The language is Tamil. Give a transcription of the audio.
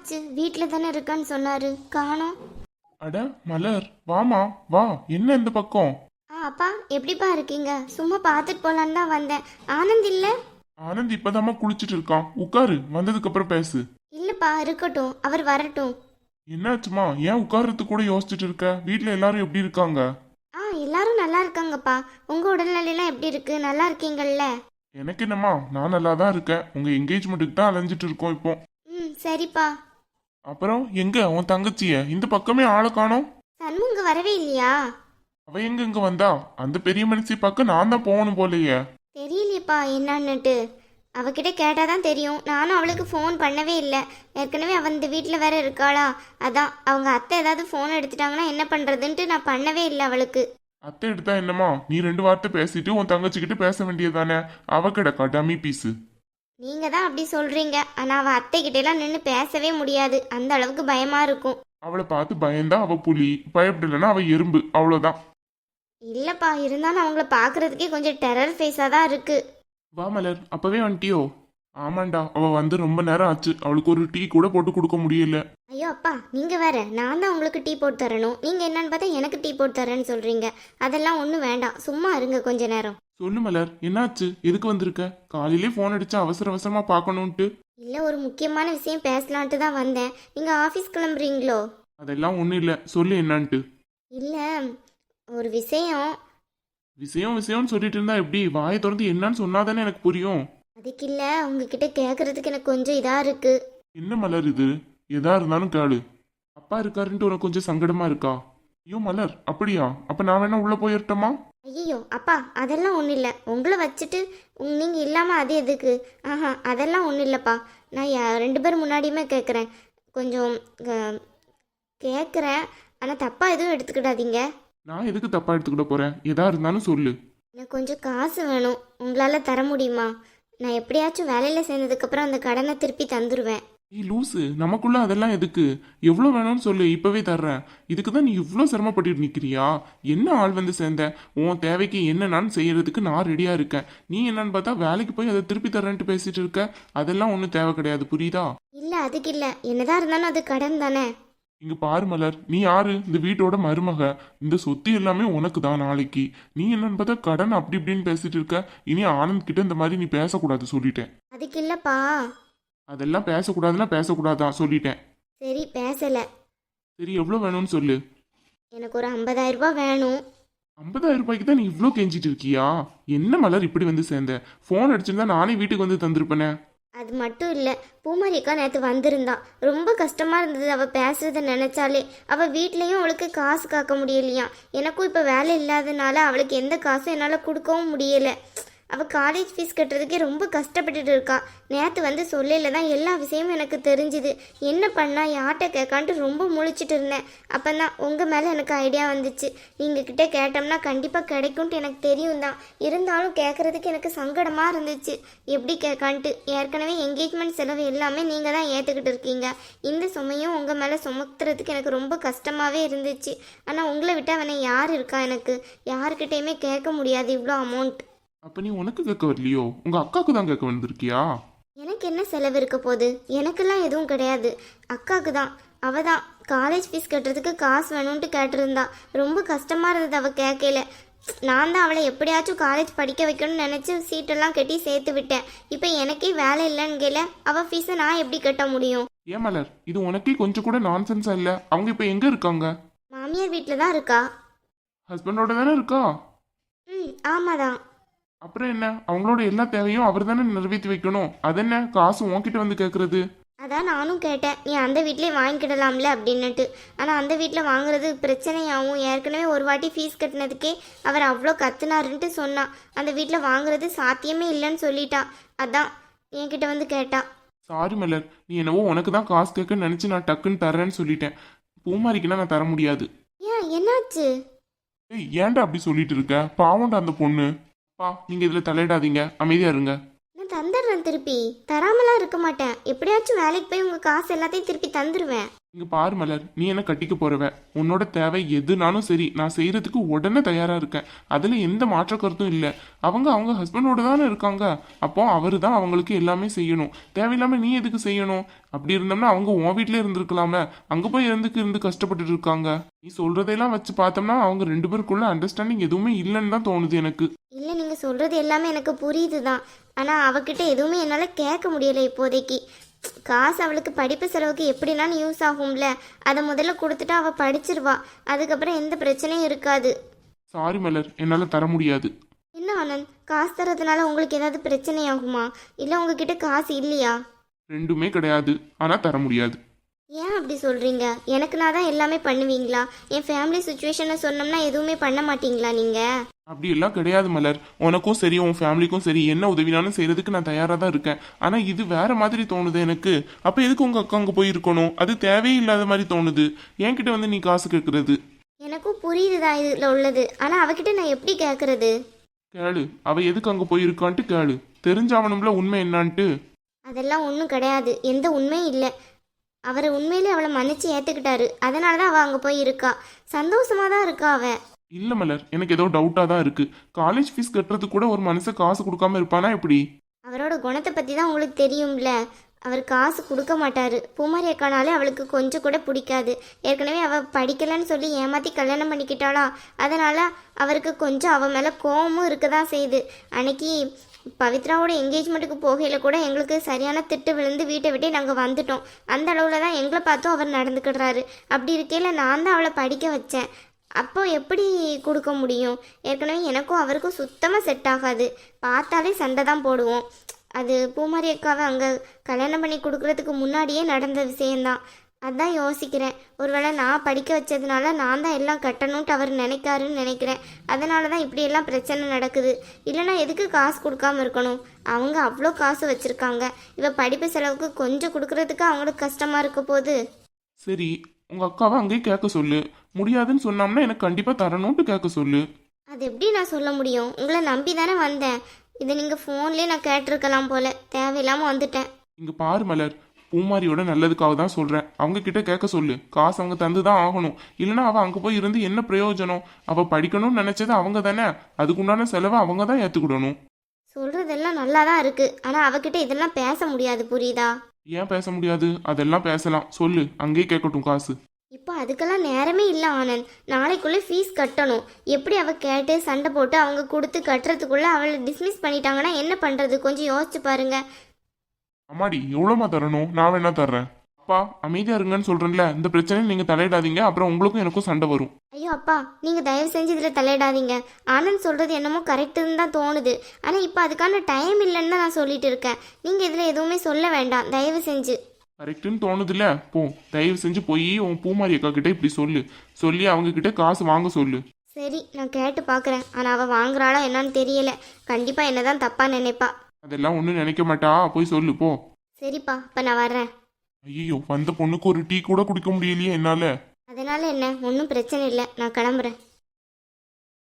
ஆச்சு வீட்டில் தானே இருக்கான்னு சொன்னாரு. காணோம். அட மலர் வாமா வா. என்ன இந்த பக்கம்? ஆ அப்பா எப்படிப்பா இருக்கீங்க? சும்மா பார்த்துட்டு போலான்னு தான் வந்தேன். ஆனந்த் இல்லை? ஆனந்த் இப்பதாம்மா குளிச்சிட்டு இருக்கான். உட்காரு வந்ததுக்கு அப்புறம் பேசு. இல்லைப்பா இருக்கட்டும். அவர் வரட்டும். என்னாச்சுமா? ஏன் உட்கார்றதுக்கு கூட யோசிச்சுட்டு இருக்க? வீட்ல எல்லாரும் எப்படி இருக்காங்க? ஆ எல்லாரும் நல்லா இருக்காங்கப்பா. உங்க உடல்நிலையெல்லாம் எப்படி இருக்கு? நல்லா இருக்கீங்கல்ல? எனக்கு என்னம்மா? நான் நல்லா தான் இருக்கேன். உங்க என்கேஜ்மெண்ட்டுக்கு தான் அலைஞ்சிட்டு இருக்கோம் இப்போ. ம் சரிப்பா. அப்புறம் எங்க உன் தங்கச்சிய? இந்த பக்கமே ஆளை காணோம். சண்முங்க வரவே இல்லையா? அவ எங்க இங்க வந்தா? அந்த பெரிய மனுஷி பார்க்க நான் தான் போகணும் போலயே. தெரியலையேப்பா என்னன்னுட்டு. அவகிட்ட கேட்டாதான் தெரியும். நானும் அவளுக்கு ஃபோன் பண்ணவே இல்லை. ஏற்கனவே அவன் இந்த வீட்டில் வேற இருக்காளா? அதான் அவங்க அத்தை ஏதாவது ஃபோன் எடுத்துட்டாங்கன்னா என்ன பண்ணுறதுன்ட்டு நான் பண்ணவே இல்லை அவளுக்கு. அத்தை எடுத்தா என்னம்மா? நீ ரெண்டு வார்த்தை பேசிட்டு உன் தங்கச்சிக்கிட்ட பேச வேண்டியதானே அவ கிடக்கா டம்மி பீஸு நீங்கள் தான் அப்படி சொல்கிறீங்க ஆனால் அவள் அத்தைக்கிட்டலாம் நின்று பேசவே முடியாது. அந்த அளவுக்கு பயமாக இருக்கும். அவளை பார்த்து பயந்தா அவ புலி. பயப்படலைன்னா அவ எறும்பு. அவ்வளவுதான். இல்லைப்பா இருந்தாலும் அவங்கள பார்க்குறதுக்கே கொஞ்சம் டெரர் ஃபேஸாக தான் இருக்குது வா மலர். அப்பவே வந்துட்டியோ? ஆமாண்டா. அவ வந்து ரொம்ப நேரம் ஆச்சு. அவளுக்கு ஒரு டீ கூட போட்டு கொடுக்க முடியல. ஐயோ அப்பா நீங்கள் வேற. நான் தான் உங்களுக்கு டீ போட்டு தரணும். நீங்கள் என்னன்னு பார்த்தா எனக்கு டீ போட்டு தரேன்னு சொல்கிறீங்க அதெல்லாம் ஒன்றும் வேண்டாம். சும்மா இருங்க கொஞ்ச நேரம். சொல்லு மலர் என்னாச்சு? எதுக்கு வந்திருக்க? காலையிலே ஃபோன் அடிச்சு அவசர அவசரமா பார்க்கணுன்ட்டு இல்லை ஒரு முக்கியமான விஷயம் பேசலான்ட்டு தான் வந்தேன். நீங்கள் ஆஃபீஸ் கிளம்புறீங்களோ? அதெல்லாம் ஒன்றும் இல்லை. சொல்லு என்னான்ட்டு. இல்லை ஒரு விஷயம். விஷயம் விஷயம்னு சொல்லிட்டு இருந்தா எப்படி? வாயை திறந்து என்னன்னு சொன்னாதானே எனக்கு புரியும். அதுக்கு இல்லை உங்ககிட்ட கேட்குறதுக்கு எனக்கு கொஞ்சம் இதாக இருக்குது என்ன மலர் இது? எதா இருந்தாலும் கேளு. அப்பா இருக்காருன்ட்டு உனக்கு கொஞ்சம் சங்கடமா இருக்கா? ஐயோ மலர் அப்படியா? அப்ப நான் வேணா உள்ள போயிரட்டமா ஐயோ அப்பா அதெல்லாம் ஒன்றும் இல்லை. உங்களை வச்சுட்டு நீங்கள் இல்லாமல் அது எதுக்கு? ஆஹா அதெல்லாம் ஒன்றும் இல்லைப்பா. நான் ரெண்டு பேர் முன்னாடியுமே கேட்குறேன் கொஞ்சம் கேட்குறேன் ஆனால் தப்பாக எதுவும் எடுத்துக்கிடாதீங்க. நான் எதுக்கு தப்பா எடுத்துக்கிட போறேன்? எதா இருந்தாலும் சொல்லு. எனக்கு கொஞ்சம் காசு வேணும். உங்களால் தர முடியுமா? நான் எப்படியாச்சும் வேலையில் சேர்ந்ததுக்கப்புறம் அந்த கடனை திருப்பி தந்துடுவேன் ஏய் லூசு நமக்குள்ள அதெல்லாம் எதுக்கு? எவ்வளோ வேணும்னு சொல்லு இப்பவே தர்றேன். இதுக்கு தான் நீ இவ்வளோ சிரமப்பட்டுட்டு நிற்கிறியா என்ன ஆள் வந்து சேர்ந்த? உன் தேவைக்கு என்னென்னு செய்யறதுக்கு நான் ரெடியா இருக்கேன். நீ என்னன்னு பார்த்தா வேலைக்கு போய் அதை திருப்பி தரேன்ட்டு பேசிட்டு இருக்க. அதெல்லாம் ஒன்றும் தேவை கிடையாது புரியுதா? இல்லை அதுக்கு இல்லை. என்னதான் இருந்தாலும் அது கடன் தானே. இங்க பாரு மலர் நீ யாரு? இந்த வீட்டோட மருமக. இந்த சொத்து எல்லாமே உனக்கு தான் நாளைக்கு. நீ என்னன்னு பார்த்தா கடன் அப்படி இப்படின்னு பேசிட்டு இருக்க. இனி ஆனந்த் கிட்ட இந்த மாதிரி நீ பேசக்கூடாது சொல்லிட்டேன். அதுக்கு இல்லைப்பா. அதெல்லாம் பேசக்கூடாதுன்னா பேசக்கூடாதான் சொல்லிட்டேன். சரி பேசலை. சரி எவ்வளோ வேணும்னு சொல்லு. எனக்கு ஒரு 50000 ரூபாய் வேணும். ஐம்பதாயிரம் ரூபாய்க்கு தான் நீ இவ்வளோ கெஞ்சிட்டு இருக்கியா? என்ன மலர் இப்படி வந்து சேர்ந்த? ஃபோன் அடிச்சிருந்தா நானே வீட்டுக்கு வந்து தந்திருப்பேனே. அது மட்டும் இல்லை பூமாரி அக்கா நேற்று வந்திருந்தா. ரொம்ப கஷ்டமாக இருந்தது அவள் பேசுறத நினச்சாலே. அவள் வீட்லேயும் அவளுக்கு காசு காக்க முடியலையா எனக்கும் இப்போ வேலை இல்லாதனால அவளுக்கு எந்த காசும் என்னால் கொடுக்கவும் முடியலை. அவள் காலேஜ் ஃபீஸ் கட்டுறதுக்கே ரொம்ப கஷ்டப்பட்டுட்டு இருக்கா. நேற்று வந்து சொல்லையில் தான் எல்லா விஷயமும் எனக்கு தெரிஞ்சுது. என்ன பண்ணா யார்கிட்ட கேட்கான்ட்டு ரொம்ப முழிச்சிட்டு இருந்தேன். அப்போ தான் உங்கள் மேலே எனக்கு ஐடியா வந்துச்சு. நீங்கள் கிட்டே கேட்டோம்னா கண்டிப்பாக கிடைக்கும்ட்டு எனக்கு தெரியும் தான். இருந்தாலும் கேட்குறதுக்கு எனக்கு சங்கடமாக இருந்துச்சு. எப்படி கேட்கான்ட்டு? ஏற்கனவே என்கேஜ்மெண்ட் செலவு எல்லாமே நீங்கள் தான் ஏற்றுக்கிட்டு இருக்கீங்க. இந்த சுமையும் உங்கள் மேலே சுமத்துறதுக்கு எனக்கு ரொம்ப கஷ்டமாகவே இருந்துச்சு. ஆனால் உங்களை விட்டு அவனை யார் இருக்கா எனக்கு? யாருக்கிட்டேயுமே கேட்க முடியாது இவ்வளோ அமௌண்ட் அப்போ நீ உனக்கு கேட்க வரலையோ? உங்க அக்காவுக்கு தான் கேட்க வந்திருக்கியா? எனக்கு என்ன செலவு இருக்க போகுது? எனக்கெல்லாம் எதுவும் கிடையாது. அக்காவுக்கு தான். அவள் தான். காலேஜ் ஃபீஸ் கட்டுறதுக்கு காசு வேணும்ன்ட்டு கேட்டிருந்தா. ரொம்ப கஷ்டமாக இருந்தது அவள் கேட்கல நான் தான் அவளை எப்படியாச்சும் காலேஜ் படிக்க வைக்கணும்னு நினச்சி சீட்டெல்லாம் கட்டி சேர்த்து விட்டேன். இப்போ எனக்கே வேலை இல்லைன்னு கேள அவள் ஃபீஸை நான் எப்படி கட்ட முடியும்? ஏன் மலர் இது உனக்கே கொஞ்சம் கூட நான்சென்ஸா இல்லை? அவங்க இப்போ எங்க இருக்காங்க? மாமியார் வீட்டில் தான் இருக்கா? ஹஸ்பண்டோட தானே இருக்கா? ம் ஆமாதான் அப்புறம் என்ன? அவங்களோட எல்லா தேவையும் அவர் தானே நிறைவேற்றி வைக்கணும். அது என்ன காசு உன்கிட்ட வந்து கேட்கறது அதான் நானும் கேட்டேன். நீ அந்த வீட்லேயே வாங்கிக்கிடலாம்ல அப்படின்னுட்டு. ஆனால் அந்த வீட்டில் வாங்குறது பிரச்சனையாகும் ஏற்கனவே ஒரு வாட்டி ஃபீஸ் கட்டினதுக்கே அவர் அவ்வளோ கத்துனாருன்ட்டு சொன்னான் அந்த வீட்டில் வாங்குறது சாத்தியமே இல்லைன்னு சொல்லிட்டா. அதான் என்கிட்ட வந்து கேட்டா. சாரி மலர். நீ என்னவோ உனக்கு தான் காசு கேட்க நினைச்சு நான் டக்குன்னு தர்றேன்னு சொல்லிட்டேன். பூமாரிக்குன்னா நான் தர முடியாது. ஏன்? என்னாச்சு? ஏய் ஏன்டா அப்படி சொல்லிட்டு இருக்க? பாவம்டா அந்த பொண்ணு. பா நீங்க இதுல தலையிடாதீங்க. அமைதியா இருங்க. நான் தந்துடுறேன் திருப்பி. தராமலாம் இருக்க மாட்டேன். எப்படியாச்சும் வேலைக்கு போய் உங்கள் காசு எல்லாத்தையும் திருப்பி தந்துடுவேன் இங்க பாரு மலர் நீ என்ன கட்டிக்க போறவ? உன்னோட தேவை எதுனாலும் சரி நான் செய்யறதுக்கு உடனே தயாரா இருக்கேன். அதுல எந்த மாற்ற கருத்தும் இல்ல. அவங்க அவங்க ஹஸ்பண்டோட தானே இருக்காங்க. அப்போ அவரு தான் அவங்களுக்கு எல்லாமே செய்யணும். தேவையில்லாம நீ எதுக்கு செய்யணும்? அப்படி இருந்தோம்னா அவங்க உன் வீட்லயே இருந்திருக்கலாம்ல அங்க போய் இருந்துக்கு இருந்து கஷ்டப்பட்டுட்டு இருக்காங்க. நீ சொல்றதையெல்லாம் வச்சு பார்த்தோம்னா அவங்க ரெண்டு பேருக்குள்ள அண்டர்ஸ்டாண்டிங் எதுவுமே இல்லைன்னு தான் தோணுது எனக்கு. இல்லை நீங்கள் சொல்கிறது எல்லாமே எனக்கு புரியுது தான் ஆனால் அவகிட்ட எதுவுமே என்னால் கேட்க முடியலை இப்போதைக்கு. காசு அவளுக்கு படிப்பு செலவுக்கு எப்படினாலும் யூஸ் ஆகும்ல? அதை முதல்ல கொடுத்துட்டு அவள் படிச்சிருவா. அதுக்கப்புறம் எந்த பிரச்சனையும் இருக்காது. சாரி மலர். என்னால தர முடியாது. என்ன ஆனந்த்? காசு தரதுனால உங்களுக்கு ஏதாவது பிரச்சனை ஆகுமா இல்லை உங்ககிட்ட காசு இல்லையா? ரெண்டுமே கிடையாது. ஆனா தர முடியாது. ஏன் அப்படி சொல்கிறீங்க எனக்கு நான் தான் எல்லாமே பண்ணுவீங்களா? என் ஃபேமிலி சுச்சுவேஷனை சொன்னோம்னா எதுவுமே பண்ண மாட்டீங்களா நீங்கள் அப்படி எல்லாம் கிடையாது மலர். உனக்கும் சரி உன் ஃபேமிலிக்கும் சரி என்ன உதவினாலும் செய்யறதுக்கு நான் தயாரா தான் இருக்கேன். ஆனா இது வேற மாதிரி தோணுது எனக்கு. அப்ப எதுக்கு உங்க அக்கா அங்க போய் இருக்கணும்? அது தேவையே இல்லாத மாதிரி தோணுது. என்கிட்ட வந்து நீ காசு கேட்கறது எனக்கும் புரியுதுதான் இதில் உள்ளது. ஆனால் அவகிட்ட நான் எப்படி கேட்குறது கேளு. அவ எதுக்கு அங்க போய் இருக்கான்ட்டு கேளு. தெரிஞ்சாவணும்ல உண்மை என்னான்ட்டு. அதெல்லாம் ஒன்றும் கிடையாது. எந்த உண்மையும் இல்லை. அவர் உண்மையிலே அவளை மன்னிச்சு ஏற்றுக்கிட்டாரு அதனால தான் அவள் அங்கே போய் இருக்கா. சந்தோஷமா தான் இருக்கா அவ இல்லை மலர் எனக்கு ஏதோ டவுட்டாக தான் இருக்குது காலேஜ் ஃபீஸ் கட்டுறதுக்கு கூட ஒரு மனுஷன் காசு கொடுக்காம இருப்பானா எப்படி? அவரோட குணத்தை பற்றி தான் உங்களுக்கு தெரியும்ல. அவர் காசு கொடுக்க மாட்டாரு. பூமாரி அக்கானாலே அவளுக்கு கொஞ்சம் கூட பிடிக்காது. ஏற்கனவே அவள் படிக்கலைன்னு சொல்லி ஏமாற்றி கல்யாணம் பண்ணிக்கிட்டாளா. அதனால் அவருக்கு கொஞ்சம் அவன் மேலே கோபமும் இருக்க தான் செய்யுது. அன்னைக்கு பவித்ராவோட என்கேஜ்மெண்ட்டுக்கு போகையில் கூட எங்களுக்கு சரியான திட்டு விழுந்து வீட்டை விட்டே நாங்கள் வந்துட்டோம். அந்த அளவில் தான் எங்களை பார்த்தும் அவர் நடந்துக்கிடுறாரு. அப்படி இருக்கையில் நான் தான் அவளை படிக்க வச்சேன். அப்போ எப்படி கொடுக்க முடியும்? ஏற்கனவே எனக்கும் அவருக்கும் சுத்தமாக செட் ஆகாது. பார்த்தாலே சண்டை தான் போடுவோம். அது பூமாரி அக்காவை அங்கே கல்யாணம் பண்ணி கொடுக்கறதுக்கு முன்னாடியே நடந்த விஷயந்தான் அதான் யோசிக்கிறேன். ஒருவேளை நான் படிக்க வச்சதுனால நான் தான் எல்லாம் கட்டணும்ட்டு அவர் நினைக்காருன்னு நினைக்கிறேன். அதனால தான் இப்படியெல்லாம் பிரச்சனை நடக்குது. இல்லைன்னா எதுக்கு காசு கொடுக்காம இருக்கணும்? அவங்க அவ்வளோ காசு வச்சுருக்காங்க. இவள் படிப்பு செலவுக்கு கொஞ்சம் கொடுக்கறதுக்கு அவங்களுக்கு கஷ்டமாக இருக்க போகுது. சரி உங்க அக்காவை அங்கேயே கேட்க சொல்லு. முடியாதுன்னு சொன்னோம்னா எனக்கு கண்டிப்பா தரணும்ட்டு கேட்க சொல்லு. அது எப்படி நான் சொல்ல முடியும்? உங்களை நம்பி தானே வந்தேன். இதை நீங்கள் ஃபோன்லேயே நான் கேட்டிருக்கலாம் போல. தேவையில்லாமல் வந்துட்டேன். இங்க பாரு மலர். பூமாரியோட நல்லதுக்காக தான் சொல்றேன். அவங்க கிட்ட கேட்க சொல்லு. காசு அவங்க தந்து தான் ஆகணும். இல்லைன்னா அவ அங்க போய் இருந்து என்ன பிரயோஜனம்? அவ படிக்கணும்னு நினைச்சது அவங்க தானே. அதுக்குண்டான செலவை அவங்க தான் ஏத்துக்கிடணும். சொல்கிறதெல்லாம் நல்லா தான் இருக்குது ஆனால் அவகிட்ட இதெல்லாம் பேச முடியாது புரியுதா? ஏன் பேச முடியாது? அதெல்லாம் பேசலாம். சொல்லு. அங்கேயே கேட்கட்டும் காசு. இப்போ அதுக்கெல்லாம் நேரமே இல்லை ஆனந்த். நாளைக்குள்ளே ஃபீஸ் கட்டணும். எப்படி அவ கேட்டு சண்டை போட்டு அவங்க கொடுத்து கட்டுறதுக்குள்ளே அவளை டிஸ்மிஸ் பண்ணிட்டாங்கன்னா என்ன பண்ணுறது கொஞ்சம் யோசிச்சு பாருங்க. அம்மாடி எவ்வளோமா தரணும்? நான் வேணா தர்றேன். அப்பா அமைதியா இருங்கன்னு சொல்றேன்ல. இந்த பிரச்சனையை நீங்க தலையிடாதீங்க. அப்புறம் உங்களுக்கும் எனக்கும் சண்டை வரும். ஐயோ அப்பா நீங்கள் தயவு செஞ்சு இதில் தலையிடாதீங்க. ஆனந்த் சொல்கிறது என்னமோ கரெக்டுன்னு தான் தோணுது. ஆனால் இப்போ அதுக்கான டைம் இல்லைன்னு தான் நான் சொல்லிட்டு இருக்கேன். நீங்கள் இதில் எதுவுமே சொல்ல வேண்டாம். தயவு செஞ்சு. கரெக்டுன்னு தோணுதுல்ல? போ. தயவு செஞ்சு போய் உன் பூமாரி அக்கா கிட்ட இப்படி சொல்லு. சொல்லி அவங்க கிட்ட காசு வாங்க சொல்லு. சரி நான் கேட்டு பார்க்குறேன் ஆனால் அவள் வாங்குறாளா என்னன்னு தெரியல. கண்டிப்பாக என்ன தான் தப்பாக நினைப்பா. அதெல்லாம் ஒன்றும் நினைக்க மாட்டா. போய் சொல்லு போ. சரிப்பா இப்போ நான் வர்றேன். ஐயோ வந்த பொண்ணுக்கு ஒரு டீ கூட குடிக்க முடியலையே என்னால. அதனால என்ன? ஒன்றும் பிரச்சனை இல்லை. நான் கிளம்புறேன்.